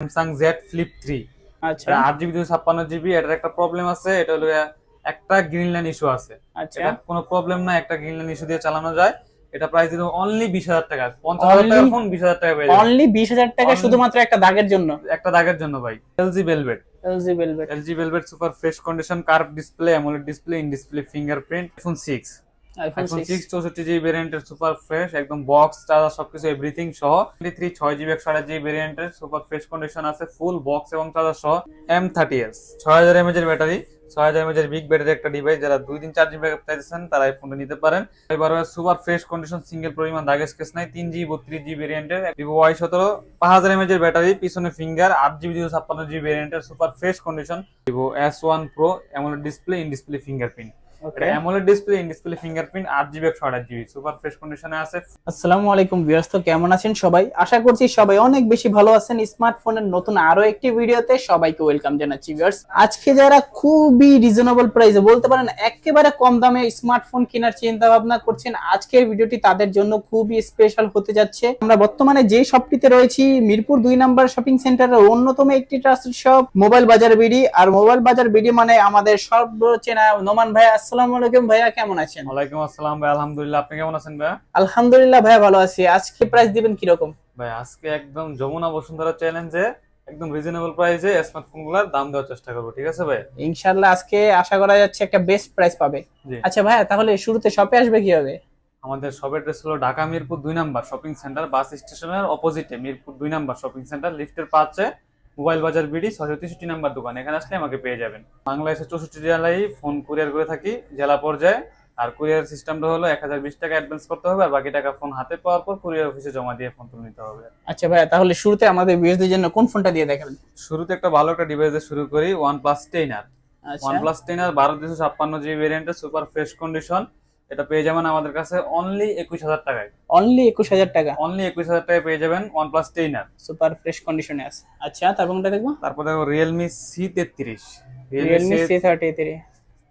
Samsung Z flip three আচ্ছা। আট GB দুশো ছাপ্পান্ন জিবি এটার একটা প্রবলেম আছে এটা হলো একটা গ্রিন লাইন ইস্যু আছে। আচ্ছা। এটা কোনো প্রবলেম না একটা গ্রিন লাইন ইস্যু দিয়ে চালানো যায়। এটা প্রাইস দিল অনলি বিশ হাজার টাকা পঞ্চাশ হাজার Only- ফোন বিশ হাজার টাকা পেয়ে অনলি বিশ হাজার টাকা শুধুমাত্র একটা দাগের জন্য? একটা দাগের জন্য ভাই LG velvet LG velvet LG velvet super fresh condition curve display AMOLED display in display fingerprint iPhone six iPhone iPhone six six চৌষট্টি জিবি ভেরিয়েন্টের সুপার ফ্রেশ একদম বক্স চার্জার সবকিছু এভরিথিং সহ। থ্রি ছয় জিবি একশো আঠাশ জিবি ভেরিয়েন্টের super fresh condition আছে ফুল বক্স এবং চার্জার সহ। এর ব্যাটারি ছয় হাজার বিগ ব্যাটারি একটা ডিভাইস যারা দুই দিন ব্যাকআপ চাইতেছেন তারা এই ফোনটা নিতে পারেন। এবার সুপার ফ্রেশ কন্ডিশন সিঙ্গেল পরিমাণ দাগ স্কেচ নাই তিন জিবি বত্রিশ জিবি ভেরিয়েন্টের ভিভো ওয়াই সতেরো পাঁচ হাজার ব্যাটারি পিছনে ফিঙ্গার আট জিবি দুশো ছাপ্পান্ন জিবি ভেরিয়েন্টের super fresh condition Vivo S one pro AMOLED display in display fingerprint এটা AMOLED display in display fingerprint আট জিবি একশো আঠাশ জিবি সুপার ফ্রেশ কন্ডিশনে আছে। আসসালামু আলাইকুম ভিউয়ার্স তো কেমন আছেন সবাই? আশা করছি সবাই অনেক বেশি ভালো আছেন। স্মার্টফোনের নতুন আরও একটি ভিডিওতে সবাইকে ওয়েলকাম জানাচ্ছি ভিউয়ার্স আজকে যারা খুবই রিজনেবল প্রাইসে বলতে পারেন একেবারে কম দামে স্মার্টফোন কেনার চিন্তা ভাবনা করছেন আজকের ভিডিওটি তাদের জন্য খুবই স্পেশাল হতে যাচ্ছে। আমরা বর্তমানে যে শপটিতে রয়েছি মিরপুর দুই নাম্বার শপিং সেন্টারের অন্যতম একটি trusted shop mobile Bazar BD. আর মোবাইল বাজার বিডি মানে আমাদের সব চেনা নোমান ভাই আসসালামু আলাইকুম ভাইয়া কেমন আছেন? ওয়ালাইকুম আসসালাম ভাই আলহামদুলিল্লাহ। আপনি কেমন আছেন ভাই আলহামদুলিল্লাহ ভাইয়া ভালো আছি। আজকে প্রাইস দিবেন কীরকম? ভাই আজকে একদম যমুনা বসুন্ধরা চ্যালেঞ্জে একদম রিজনেবল প্রাইসে স্মার্টফোনগুলার দাম দেওয়ার চেষ্টা করব ঠিক আছে ভাই? ইনশাল্লাহ আজকে আশা করা যাচ্ছে একটা বেস্ট প্রাইস পাবে। আচ্ছা ভাইয়া তাহলে শুরুতে শপে আসবে কীভাবে? আমাদের শপের ড্রেস হলো ঢাকা মিরপুর দুই নাম্বার শপিং সেন্টার বাস স্টেশনের অপোজিটে মিরপুর দুই নাম্বার শপিং সেন্টার লিফটের পাচ্ছে মোবাইল বাজার বিডি ছয়শো তেষট্টি নাম্বার দোকান। এখানে আসলে আমাকে পেয়ে যাবেন। বাংলাদেশের চৌষট্টি জেলায় ফোন কুরিয়ার করে থাকি জেলা পর্যায়ে। আর কুরিয়ার সিস্টেমটা হলো এক হাজার বিশ টাকা অ্যাডভান্স করতে হবে আর বাকি টাকা ফোন হাতে পাওয়ার পর কুরিয়ার অফিসে জমা দিয়ে ফোন তুলে নিতে হবে। আচ্ছা ভাইয়া তাহলে শুরুতে আমাদের ভিউয়ারদের জন্য কোন ফোনটা দিয়ে দেখাবেন? শুরুতে একটা ভালো একটা ডিভাইস দিয়ে শুরু করি OnePlus ten R OnePlus ten R বারো দুশো ছাপ্পান্ন জিবি ভেরিয়েন্টের সুপার ফ্রেশ কন্ডিশন এটা পেয়ে যাবেন আমাদের কাছে অনলি একুশ হাজার টাকায়। অনলি একুশ হাজার টাকা। অনলি একুশ হাজার টাকায় পেয়ে যাবেন ওয়ান প্লাস টেন আর সুপার ফ্রেশ কন্ডিশনে আছে। আচ্ছা তারপর কোনটা দেখব? তারপর দেখো রিয়েলমি সি তেত্রিশ। রিয়েলমি সি থার্টি থ্রি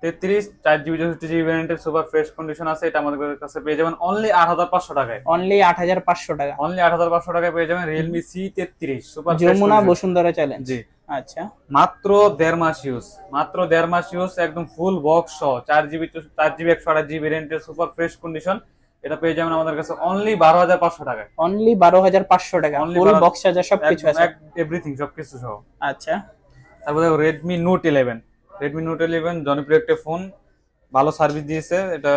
তেত্রিশ চার জিবি চৌষট্টি জিবি ভ্যারিয়েন্টের সুপার ফ্রেশ কন্ডিশন আছে এটা আমাদের কাছে পেয়ে যাবেন অনলি আট হাজার পাঁচশো টাকায়। অনলি আট হাজার পাঁচশো টাকা। অনলি আট হাজার পাঁচশো টাকায় পেয়ে যাবেন রিয়েলমি সি তেত্রিশ সুপার যমুনা বসুন্ধরা চ্যালেঞ্জ জি। আচ্ছা। মাত্র দেড় মাস ইউজ মাত্র দেড় মাস ইউজ একদম ফুল বক্স সহ চার জিবি চার জিবি একশো আঠাশ জিবি ভ্যারিয়েন্টের সুপার ফ্রেশ কন্ডিশন এটা পেয়ে যাবেন আমাদের কাছে অনলি বারো হাজার পাঁচশো টাকায়। অনলি বারো হাজার পাঁচশো টাকা ফুল বক্স চার্জার সবকিছু আছে। এভরিথিং সবকিছু সহ। আচ্ছা। তারপর দেখো Redmi note eleven Redmi note eleven জনপ্রিয় একটা ফোন ভালো সার্ভিস দিয়েছে এটা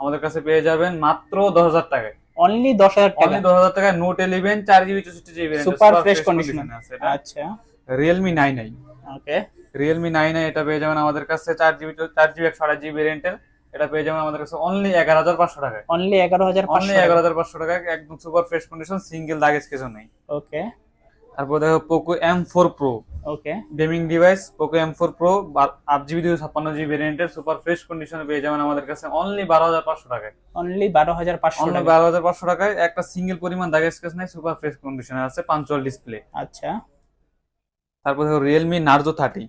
আমাদের কাছে পেয়ে যাবেন মাত্র দশ হাজার টাকায়। অনলি দশ হাজার টাকা। অনলি দশ হাজার টাকায় নোট ইলেভেন চার জিবি চৌষট্টি জিবি সুপার ফ্রেশ কন্ডিশন আছে আচ্ছা। Realme nine i okay Realme nine i এটা পেয়ে যাবেন আমাদের কাছে চার জিবি চার জিবি একশো আঠাশ জিবি রেন্টের এটা পেয়ে যাবেন আমাদের কাছে অনলি এগারো হাজার পাঁচশো টাকায়। অনলি এগারো হাজার অনলি এগারো হাজার পাঁচশো টাকা একদম সুপার ফ্রেশ কন্ডিশন সিঙ্গেল দাগেজ কিছু নেই। ওকে তারপর দেখো Poco M four pro okay gaming device Poco M four pro আট জিবি দুশো ছাপ্পান্ন জিবি ভেরিয়েন্টের সুপার ফ্রেশ কন্ডিশনে পেয়ে যাবেন আমাদের কাছে অনলি বারো হাজার পাঁচশো টাকায়। অনলি বারো হাজার পাঁচশো অনলি বারো হাজার পাঁচশো টাকায় একটা সিঙ্গেল পরিমাণ দাগেজ কেস নেই সুপার ফ্রেশ কন্ডিশনে আছে পাঞ্চুয়াল ডিসপ্লে আচ্ছা। তারপর দেখো Realme Narzo thirty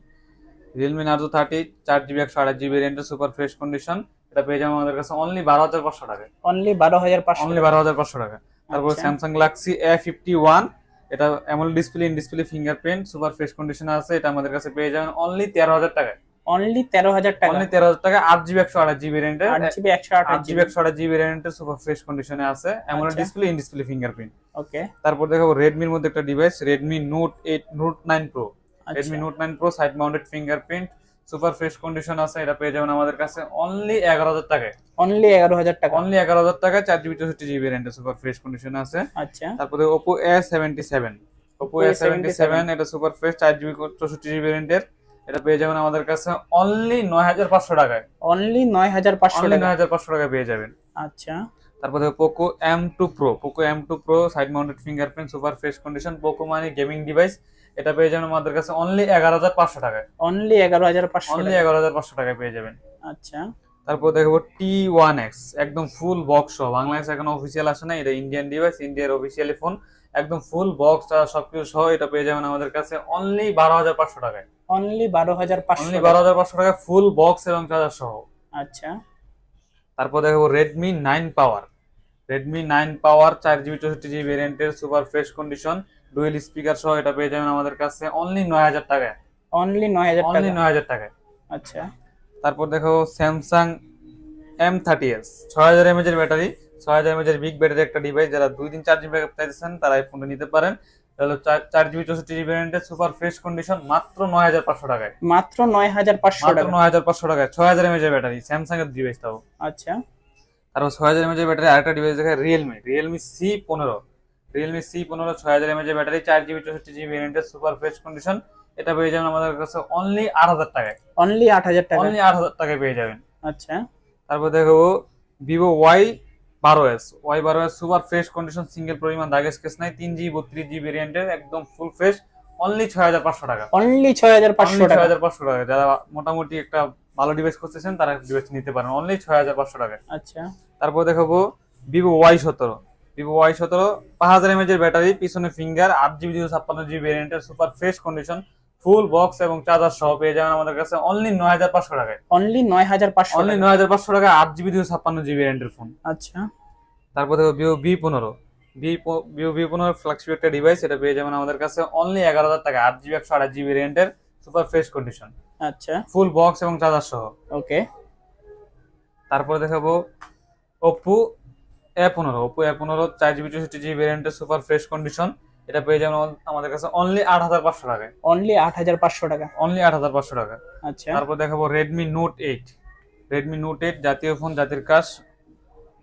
Realme Narzo thirty চার জিবি একশো আঠাশ জিবি রেন্টের সুপার ফ্রেশ কন্ডিশন এটা পেয়ে যাবেন আমাদের কাছে অনলি বারো হাজার পাঁচশো টাকা। অনলি বারো হাজার পাঁচশো অনলি বারো হাজার পাঁচশো টাকা। তারপর। Samsung Galaxy A fifty one এটা এমন display in display fingerprint super fresh condition আছে। এটা আমাদের কাছে পেয়ে যাবেন অনলি তেরো হাজার টাকায়। অনলি তেরো হাজার টাকা। অনলি তেরো হাজার টাকা আট জিবি একশো আঠাশ জিবি রেন্টের আট জিবি একশো আট জিবি একশো আঠাশ জিবি রেন্টের সুপার ফ্রেশ কন্ডিশনে আছে। AMOLED. Display in display fingerprint okay তারপর দেখাবো রেডমির মধ্যে একটা device Redmi note eight note nine pro Redmi note nine pro side mounted fingerprint super fresh condition আছে এটা পেয়ে যাবেন আমাদের কাছে অনলি এগারো হাজার টাকায়। অনলি এগারো হাজার টাকা। অনলি এগারো হাজার টাকায় চার জিবি চৌষট্টি জিবি রেন্টের সুপার ফ্রেশ কন্ডিশন আছে। আচ্ছা। তারপরে Oppo A seventy seven Oppo A seventy seven এটা সুপার ফ্রেশ চার জিবি চৌষট্টি জিবি রেন্টের এটা পেয়ে যাবেন আমাদের কাছে অনলি নয় হাজার পাঁচশো টাকায়। অনলি নয় হাজার পাঁচশো টাকা নয় হাজার পাঁচশো টাকায় পেয়ে যাবেন। আচ্ছা। তারপরে Poco M two pro Poco M two pro side mounted fingerprint super fresh condition Poco মানে গেমিং ডিভাইস এটা পেয়ে যাবেন আমাদের কাছে অনলি এগারো হাজার পাঁচশো টাকায়। অনলি এগারো হাজার পাঁচশো অনলি এগারো হাজার পাঁচশো টাকায় পেয়ে যাবেন। আচ্ছা। তারপর দেখব টি ওয়ান এক্স একদম ফুল বক্স বাংলাদেশ এখন অফিসিয়াল আসে না এটা ইন্ডিয়ান ডিভাইস ইন্ডিয়ার অফিসিয়ালি ফোন একদম ফুল বক্স সবকিছু সহ এটা পেয়ে যাবেন আমাদের কাছে অনলি বারো হাজার পাঁচশো টাকায়। অনলি বারো হাজার পাঁচশো অনলি বারো হাজার পাঁচশো টাকায় ফুল বক্স এবং চার্জার সহ। আচ্ছা। তারপর দেখব Redmi nine power Redmi nine power চার জিবি চৌষট্টি জিবি ভেরিয়েন্টের super fresh condition dual speaker সহ এটা পেয়ে যাবেন আমাদের কাছে অনলি নয় হাজার টাকায়। অনলি নয় হাজার অনলি টাকা। নয় হাজার টাকায়। আচ্ছা। তারপর দেখো স্যামসাং এম থার্টি এস ছয় হাজার এমএচ এর ব্যাটারি ছয় হাজার এমএচ এর বিগ ব্যাটারি একটা ডিভাইস যারা দুই দিন চার্জিং ব্যাকআপ চাইতেছেন তারা এই ফোনটা নিতে পারেন। হলো চার- চার জিবি চৌষট্টি জিবি ভ্যারিয়েন্টের সুপার ফ্রেশ কন্ডিশন মাত্র নয় হাজার পাঁচশো টাকায়। মাত্র নয় হাজার পাঁচশো টাকা নয় হাজার পাঁচশো টাকায়। ছয় হাজার এমএচ এর ব্যাটারি স্যামসাং এর ডিভাইস তাও। আচ্ছা। তারপর ছয় হাজার এমএচ এর ব্যাটারি আরেকটা ডিভাইস দেখায় রিয়েলমি রিয়েলমি সি পনেরো। রিয়েলমি সি পনেরো ছয় হাজার এমএচ এর ব্যাটারি চার জিবি চৌষট্টি জিবি ভ্যারিয়েন্টের সুপার ফ্রেশ কন্ডিশন এটা পেয়ে যাবেন আমাদের কাছে অনলি আট হাজার টাকায়। অনলি আট হাজার টাকা অনলি আট হাজার টাকায় পেয়ে যাবেন। আচ্ছা। তারপর দেখো ভিভো ওয়াই বারো এস ওয়াই বারো S super fresh condition single পরিমাণ দাগের স্কেচ নাই তিন জিবি বত্রিশ জিবি ভেরিয়েন্টের একদম ফুল ফ্রেশ অনলি ছয় হাজার পাঁচশো টাকা। অনলি ছয় হাজার পাঁচশো ছয় হাজার পাঁচশো টাকা। যারা মোটামুটি একটা ভালো ডিভাইস করতেছেন তারা ডিভাইস নিতে পারেন। অনলি ছয় হাজার পাঁচশো টাকা। আচ্ছা। তারপর দেখাবো ভিভো ওয়াই সতেরো। ভিভো ওয়াই সতেরো পাঁচ হাজার এমএচ এর ব্যাটারি পিছনে ফিঙ্গার আট জিবি দুশো ছাপ্পান্ন জিবি ভেরিয়েন্টের super fresh condition full box এবং চার্জার সহ পেয়ে যাবেন আমাদের কাছে অনলি নয় হাজার পাঁচশো টাকায়। অনলি নয় হাজার পাঁচশো অনলি নয় হাজার পাঁচশো টাকা আট জিবি দুশো ছাপ্পান্ন জিবি ভেরিয়েন্টের ফোন আচ্ছা। তারপর দেখো ভিভো ভি পনেরো। ভি ভিভো ভি পনেরো ফ্ল্যাগশিপ একটা ডিভাইস এটা পেয়ে যাবেন আমাদের কাছে অনলি এগারো হাজার টাকা আট জিবি একশো আট জিবি রেন্টের সুপার ফ্রেশ কন্ডিশন আচ্ছা। ফুল বক্স এবং চার্জার সহ। ওকে। তারপরে দেখাবো ওপো এ পনেরো। ওপো এ পনেরো চার জিবি চৌষট্টি জিবি রেন্টের সুপার ফ্রেশ কন্ডিশন এটা পেয়ে যাবেন আমাদের কাছে অনলি আট হাজার পাঁচশো টাকায়। অনলি আট হাজার পাঁচশো টাকা। অনলি আট হাজার পাঁচশো টাকা। আচ্ছা। তারপর দেখাবো Redmi note eight Redmi note eight জাতীয় ফোন জাতির কাজ।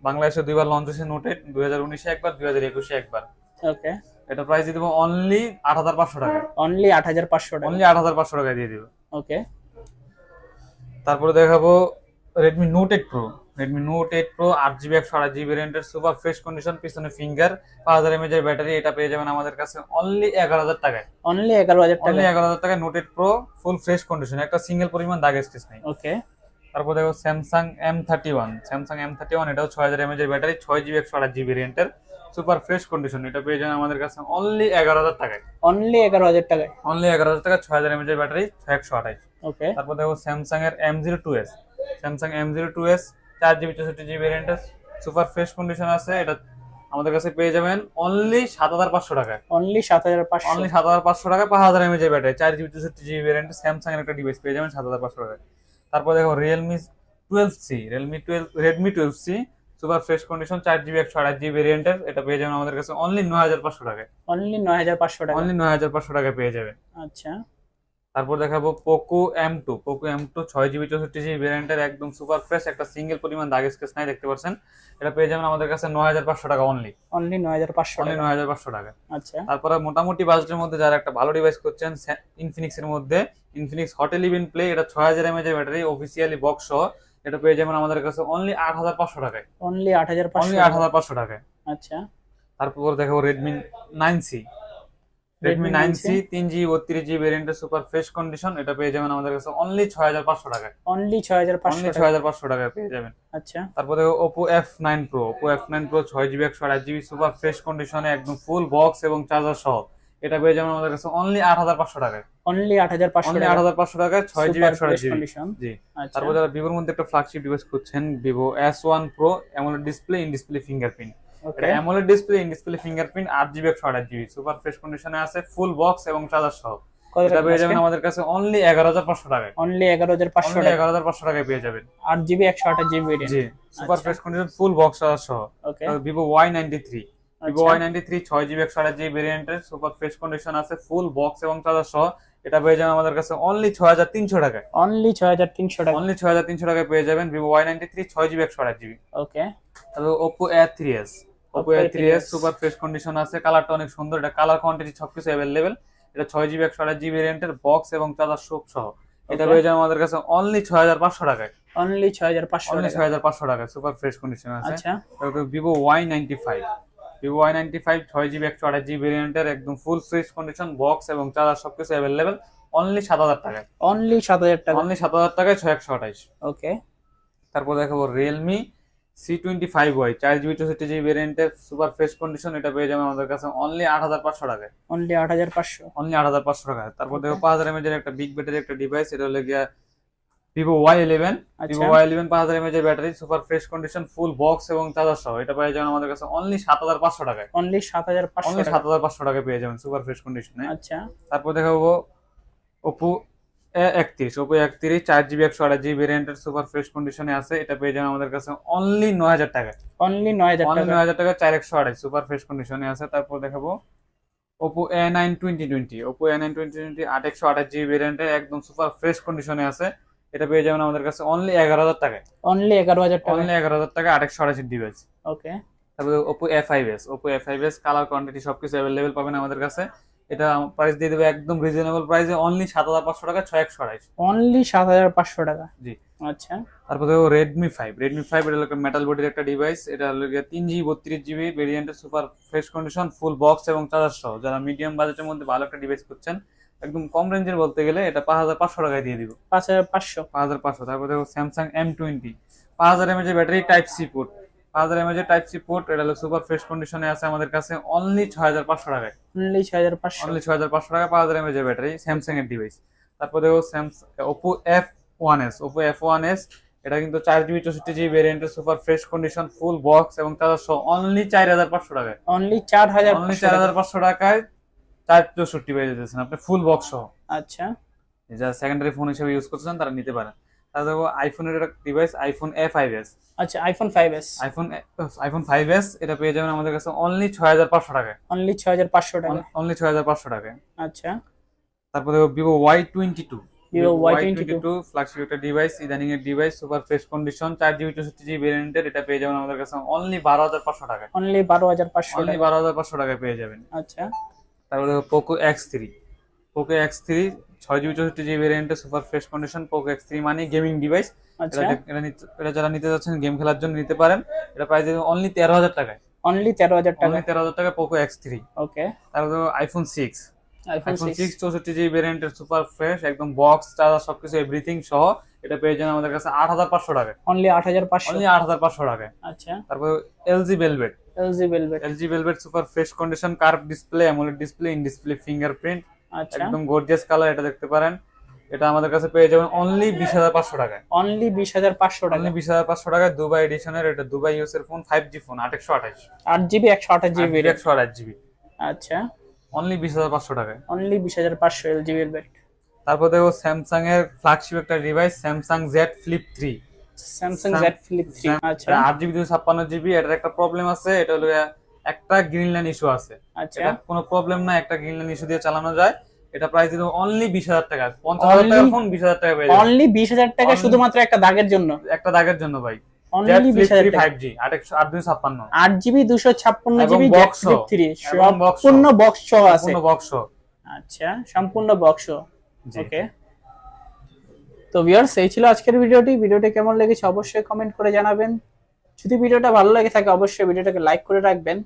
বাংলাদেশে দুইবার লঞ্চ হয়েছে নোট এইট দুই হাজার উনিশে একবার দুই হাজার একুশে একবার। ওকে এটা প্রাইস দিয়ে দেবো অনলি আট হাজার পাঁচশো টাকা। অনলি আট হাজার পাঁচশো টাকা। অনলি আট হাজার পাঁচশো টাকা দিয়ে দিব। ওকে তারপরে দেখাবো Redmi note eight pro Redmi note eight pro আট জিবি একশো আট জিবি রেন্টের সুপার ফ্রেশ কন্ডিশন পিছনে ফিঙ্গার পাঁচ হাজার এমএচ এর ব্যাটারি এটা পেয়ে যাবেন আমাদের কাছে অনলি এগারো হাজার টাকায়। অনলি এগারো হাজার অনলি টাকা এগারো হাজার টাকায় note eight pro full fresh condition একটা সিঙ্গেল পরিমাণ দাগ স্কেচ নেই। ওকে তারপর দেখো Samsung M thirty one Samsung M thirty one এটাও ছয় হাজার এমএচ এর ব্যাটারি ছয় জিবি একশো আট জিবি রেন্টের সুপার ফ্রেশ কন্ডিশন এটা পেয়ে যাবেন আমাদের কাছে অনলি এগারো হাজার টাকায়। অনলি এগারো হাজার টাকায়? অনলি এগারো হাজার টাকা ছয় হাজার এমএচ এর ব্যাটারি ছয় একশো আঠাইশ ওকে তারপর দেখো স্যামসাং এর M zero two S Samsung M zero two S চার জিবি চৌষট্টি জিবি ভ্যারিয়েন্টের সুপার ফ্রেশ কন্ডিশন আছে। এটা আমাদের কাছে পেয়ে যাবেন অনলি সাত হাজার পাঁচশো টাকায়। অনলি সাত হাজার পাঁচশো। অনলি সাত হাজার পাঁচশো টাকা পাঁচ হাজার এমএচ ব্যাটারি চার জিবি চৌষট্টি জিবি ভ্যারিয়েন্টের স্যামসাং এর একটা ডিভাইস পেয়ে যাবেন সাত হাজার পাঁচশো টাকায়। তারপর দেখো Realme twelve C Realme twelve Redmi twelve C super fresh condition চার জিবি একশো আট জিবি ভ্যারিয়েন্টের এটা পেয়ে যাবেন আমাদের কাছে অনলি নয় হাজার পাঁচশো টাকায়। অনলি নয় হাজার পাঁচশো টাকা অনলি নয় হাজার পাঁচশো টাকায় পেয়ে যাবেন। আচ্ছা। তারপর দেখাবো Poco M two Poco M two ছয় জিবি চৌষট্টি জিবি ভ্যারিয়েন্টের একদম সুপার ফ্রেশ একটা সিঙ্গেল পরিমাণ দাগ স্কেচ নাই দেখতে পাচ্ছেন। এটা পেয়ে যাবেন আমাদের কাছে নয় হাজার পাঁচশো টাকা অনলি অনলি নয় হাজার পাঁচশো অনলি নয় হাজার পাঁচশো টাকা। আচ্ছা। তারপরে মোটামুটি বাজেটের মধ্যে যারা একটা ভালো ডিভাইস করছেন ইনফিনিক্স এর মধ্যে ইনফিনিক্স হট ইলেভেন প্লে এটা ছয় হাজার এমএচ এর ব্যাটারি অফিসিয়ালি বক্স সহ এটা পেয়ে যাবেন আমাদের কাছে অনলি আট হাজার পাঁচশো টাকায়। অনলি আট হাজার অনলি আট হাজার পাঁচশো টাকায়। আচ্ছা। তারপর দেখাবো Redmi nine C Redmi nine C তিন জিবি বত্রিশ জিবি ভ্যারিয়েন্টের সুপার ফ্রেশ কন্ডিশন এটা পেয়ে যাবেন আমাদের কাছে অনলি ছয় হাজার পাঁচশো টাকায়। অনলি ছয় হাজার পাঁচশো ছয় হাজার পাঁচশো টাকায় পেয়ে যাবেন। আচ্ছা। তারপরে Oppo F nine pro Oppo F nine pro ছয় জিবি একশো আট জিবি সুপার ফ্রেশ কন্ডিশনে একদম ফুল বক্স এবং চার্জার সহ। এটা পেয়ে যাবেন আমাদের কাছে অনলি আট হাজার পাঁচশো টাকায়। অনলি আট হাজার পাঁচশো অনলি টাকা আট হাজার পাঁচশো টাকায় ছয় জিবি একশো আট জিবি জি। আচ্ছা। তারপর যারা ভিভোর মধ্যে একটা ফ্ল্যাগশিপ ডিভাইস করছেন Vivo S one pro AMOLED display in display fingerprint এটা AMOLED display in display fingerprint আট জিবি একশো আট জিবি সুপার ফ্রেশ কন্ডিশনে আছে ফুল বক্স এবং চার্জার সহ। এটা পেয়ে যাবেন আমাদের কাছে অনলি এগারো হাজার পাঁচশো টাকায়। অনলি এগারো হাজার পাঁচশো এগারো হাজার পাঁচশো টাকায় পেয়ে যাবেন। আট জিবি একশো আঠাশ জিবি জি super. Fresh condition full box charger সহ। Vivo Y ninety three Vivo Y ninety three ছয় জিবি একশো আট জিবি ভেরিয়েন্টের সুপার ফ্রেশ কন্ডিশন আছে ফুল বক্স এবং চার্জার সহ। এটা পেয়ে যাবেন আমাদের কাছে অনলি ছয় হাজার তিনশো টাকায়। অনলি ছয় হাজার তিনশো টাকা। অনলি ছয় হাজার তিনশো টাকায় পেয়ে যাবেন ভিভো ওয়াই নাইনটি থ্রি ছয় জিবি একশো আট জিবি ওকে তারপর Oppo A three S Oppo A three S super fresh condition আছে কালারটা অনেক সুন্দর এটা কালার কোয়ান্টিটি সবকিছু অ্যাভেলেবেল এটা ছয় জিবি একশো আট জিবি ভেরিয়েন্টের বক্স এবং চার্জার সব সহ। এটা. পেয়ে যাবেন আমাদের কাছে অনলি ছয় হাজার পাঁচশো টাকায়। অনলি ছয় হাজার পাঁচশো অনলি টাকা ছয় হাজার পাঁচশো টাকায় সুপার ফ্রেশ কন্ডিশন আছে। আচ্ছা। Vivo Y ninety five Vivo Y ninety five ছয় জিবি একশো আঠাশ জিবি ভেরিয়েন্টের একদম ফুল ফ্রেশ কন্ডিশন বক্স এবং চার্জার সবকিছু অ্যাভেলেবেল অনলি সাত হাজার টাকায়। অনলি সাত হাজার টাকা? অনলি সাত হাজার টাকায় ছয় একশো আঠাইশ ওকে তারপর দেখাবো Realme C twenty five Y চার জিবি চৌষট্টি জিবি ভেরিয়েন্টের সুপার ফ্রেশ কন্ডিশন এটা পেয়ে যাবেন আমাদের কাছে অনলি আট হাজার পাঁচশো টাকায়। অনলি আট হাজার পাঁচশো। অনলি আট হাজার পাঁচশো টাকায়। তারপর দেখো পাঁচ হাজার এমএজের একটা বিগ ব্যাটারি একটা ডিভাইস এটা হলো গিয়া Vivo Y eleven Vivo Y eleven পাঁচ হাজার এমএচ এর battery super fresh condition full box এবং চার্জার সহ। এটা পেয়ে যাবেন আমাদের কাছে অনলি সাত হাজার পাঁচশো টাকায়। অনলি সাত হাজার পাঁচশো অনলি সাত হাজার পাঁচশো টাকায় পেয়ে যাবেন সুপার ফ্রেশ কন্ডিশনে আচ্ছা। তারপর দেখাবো ওপো একত্রিশ ওপো একত্রিশ চার জিবি একশো আঠাশ জিবি ভেরিয়েন্টের সুপার ফ্রেশ কন্ডিশনে আছে। এটা পেয়ে যাবেন আমাদের কাছে অনলি নয় হাজার টাকায়। অনলি নয় হাজার অনলি নয় হাজার টাকা চার একশো আঠাশ সুপার ফ্রেশ কন্ডিশনে আছে। তারপর দেখাবো Oppo A nine twenty twenty Oppo A nine twenty twenty আট একশো আঠাশ জিবি ভেরিয়েন্টের একদম সুপার ফ্রেশ কন্ডিশনে আছে। এটা পেয়ে যাবেন আমাদের কাছে অনলি এগারো হাজার টাকায়। অনলি এগারো হাজার টাকা অনলি এগারো হাজার টাকা আট একশো আঠাশের ডিভাইস ওকে তারপরে Oppo A five S Oppo A five S colour quantity সবকিছু অ্যাভেলেবেল পাবেন আমাদের কাছে। এটা প্রাইস দিয়ে দেবে একদম রিজনেবল প্রাইসে অনলি সাত হাজার পাঁচশো টাকা ছয় একশো আঠাইশ অনলি সাত হাজার পাঁচশো টাকা? জি। আচ্ছা। তারপরে রেডমি ফাইভ রেডমি ফাইভ এটা হলো মেটাল বডির একটা ডিভাইস এটা হলো তিন জিবি বত্রিশ জিবি ভেরিয়েন্টের super fresh condition full box এবং চার্জার সহ। যারা মিডিয়াম বাজেটের মধ্যে ভালো একটা ডিভাইস করছেন একদম কম রেঞ্জের বলতে গেলে এটা পাঁচ হাজার পাঁচশো টাকায় দিয়ে দিব। পাঁচ হাজার পাঁচশো। পাঁচ হাজার পাঁচশো তারপর দেখো স্যামসাং এম টোয়েন্টি পাঁচ হাজার MH battery type C port পাঁচ হাজার এমএচ টাইপ সি পোর্ট এটা হলো সুপার ফ্রেশ কন্ডিশনে আছে আমাদের কাছে অনলি ছয় হাজার পাঁচশো টাকায়। অনলি ছয় হাজার পাঁচশো। অনলি ছয় হাজার পাঁচশো টাকা পাঁচ হাজার এমএচ ব্যাটারি স্যামসাং এর ডিভাইস তারপর দেখো Samsung Oppo F one S Oppo F one S এটা কিন্তু চার জিবি চৌষট্টি জিবি ভেরিয়েন্টের super fresh condition full box এবং চার্জার সহ অনলি চার হাজার পাঁচশো টাকায়। অনলি চার হাজার অনলি চার হাজার পাঁচশো টাকায় চার চৌষট্টি পেয়ে যেতেছেন আপনি ফুল বক্স সহ। আচ্ছা। যারা সেকেন্ডারি ফোন হিসেবে ইউজ করছেন তারা নিতে পারেন। দেখো আইফোনের একটা ডিভাইস আইফোন এ ফাইভ এস আচ্ছা iPhone five S iPhone iPhone five S এটা পেয়ে যাবেন আমাদের কাছে অনলি ছয় হাজার পাঁচশো টাকায় অনলি ছয় হাজার পাঁচশো টাকা। অনলি ছয় হাজার পাঁচশো টাকায় আচ্ছা। তারপর দেখো Vivo Y twenty two Vivo Y22 flagship একটা ডিভাইস ইদানিং এর ডিভাইস সুপার ফ্রেশ কন্ডিশন চার জিবি চৌষট্টি জিবি ভেরিয়েন্টের এটা পেয়ে যাবেন আমাদের কাছে অনলি বারো হাজার পাঁচশো টাকায় অনলি বারো হাজার পাঁচশো অনলি টাকা। বারো হাজার পাঁচশো টাকায় পেয়ে যাবেন। আচ্ছা। তারপরে দেখো Poco X three Poco X three ছয় জিবি চৌষট্টি জিবি ভেরিয়েন্টের super fresh condition Poco X three মানে গেমিং ডিভাইস এটা যারা নিতে যাচ্ছেন গেম খেলার জন্য নিতে পারেন। এটা প্রাইস অনলি তেরো হাজার টাকায়। অনলি তেরো হাজার টাকা। তেরো হাজার টাকা পোকো এক্স থ্রি ওকে তারপরে iPhone six iPhone iPhone six six চৌষট্টি জিবি ভেরিয়েন্টের সুপার ফ্রেশ একদম বক্স চার্জার সবকিছু এভরিথিং সহ এটা পেয়ে যাবেন আমাদের কাছে আট হাজার পাঁচশো টাকায় অনলি আট হাজার পাঁচশো। অনলি আট হাজার পাঁচশো টাকায় আচ্ছা। তারপর LG velvet LG velvet LG velvet super fresh condition curve display AMOLED display in display fingerprint আচ্ছা। একদম গর্জিয়াস কালার এটা দেখতে পারেন। এটা আমাদের কাছে পেয়ে যাবেন অনলি বিশ হাজার পাঁচশো টাকায়। অনলি বিশ হাজার পাঁচশো টাকা। অনলি বিশ হাজার পাঁচশো টাকায় দুবাই এডিশনের এটা দুবাই ইউএস এর ফোন ফাইভ জি ফোন আটশো আঠাশ। আট জিবি একশো আঠাশ জিবি একশো আঠাশ জিবি আচ্ছা। অনলি বিশ হাজার পাঁচশো টাকায়। অনলি বিশ হাজার পাঁচশো এলজি ভেলভেট তারপর দেখো স্যামসাং এর ফ্ল্যাগশিপ একটা device Samsung Z flip three Samsung Z flip three আচ্ছা। আট জিবি দুশো ছাপ্পান্ন জিবি এটার একটা প্রবলেম আছে এটা হলো একটা গ্রিন লাইন ইস্যু আছে। আচ্ছা। কোনো প্রবলেম না একটা গ্রিন লাইন ইস্যু দিয়ে চালানো যায়। এটা প্রাইস দিল অনলি বিশ হাজার টাকা পঞ্চাশ হাজার টাকা ফোন বিশ হাজার টাকা পেয়ে অনলি বিশ হাজার টাকা শুধুমাত্র একটা দাগের জন্য। একটা দাগের জন্য ভাই। অনলি বিশ হাজার টাকা ফাইভ জি আট একশো আট দুশো জিবি দুশো ছাপ্পান্ন এবং জিবি box ফ্লিপ সহ। থ্রি এবং box সহ। সম্পূর্ণ বক্স সহ আছে। কোনো বক্স আচ্ছা সম্পূর্ণ বক্স। ওকে তো ভিউয়ার্স এই ছিল আজকের ভিডিওটি। ভিডিওটি কেমন লেগেছে অবশ্যই কমেন্ট করে জানাবেন। যদি ভিডিওটা ভালো লেগে থাকে অবশ্যই ভিডিওটাকে লাইক করে রাখবেন।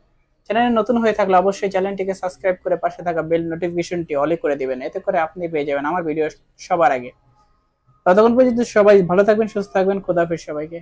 চ্যানেলে নতুন হয়ে থাকলে অবশ্যই চ্যানেলটিকে সাবস্ক্রাইব করে পাশে থাকা বেল নোটিফিকেশনটি অলে করে দিবেন। এতে করে আপনি পেয়ে যাবেন আমার ভিডিও সবার আগে। ততক্ষণ পর্যন্ত সবাই ভালো থাকবেন সুস্থ থাকবেন। খোদাফেজ সবাইকে।